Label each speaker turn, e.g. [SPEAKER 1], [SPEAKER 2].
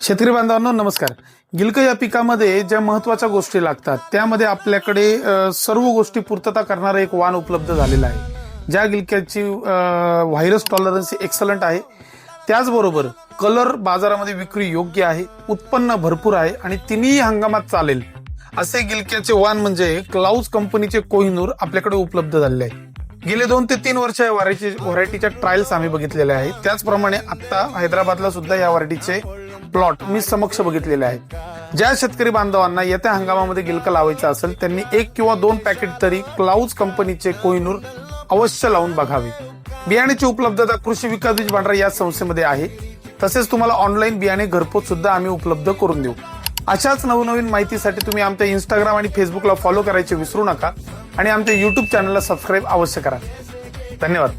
[SPEAKER 1] शेतकरी बांधवांनो नमस्कार. गिलक या पिकामध्ये ज्या महत्त्वाच्या गोष्टी लागतात त्यामध्ये आपल्याकडे सर्व गोष्टी पूर्तता करणारं एक वाण उपलब्ध झालेलं आहे. ज्या गिलक्याची व्हायरस टॉलरन्स एक्सलंट आहे. त्याचबरोबर कलर बाजारामध्ये विक्री योग्य आहे उत्पन्न भरपूर आहे आणि तिन्ही हंगामात चालेल. असे गिलक्याचे वाण म्हणजे क्लाउज कंपनीचे कोहिनूर आपल्याकडे उपलब्ध झालेले आहे. गेले दोन ते तीन वर्ष या व्हरायटी व्हरायटीच्या ट्रायल्स आम्ही बघितलेल्या आहेत. त्याचप्रमाणे आता हैदराबादला सुद्धा या व्हरायटीचे प्लॉट मी समक्ष बघितलेले आहेत. ज्या शेतकरी बांधवांना येत्या हंगामामध्ये गिलक लावायचा असेल त्यांनी एक किंवा दोन पॅकेट तरी क्लाउज कंपनीचे कोहिनूर अवश्य लावून बघावे. बियाण्याची उपलब्धता कृषी विकास बीज भांडार या संस्थेमध्ये आहे. तसेच तुम्हाला ऑनलाईन बियाणे घरपोच सुद्धा आम्ही उपलब्ध करून देऊ. अशाच नवनवीन माहितीसाठी तुम्ही आमच्या इंस्टाग्राम आणि फेसबुकला फॉलो करायचे विसरू नका. आणि आमच्या यूट्यूब चॅनलला सबस्क्राईब अवश्य करा. धन्यवाद.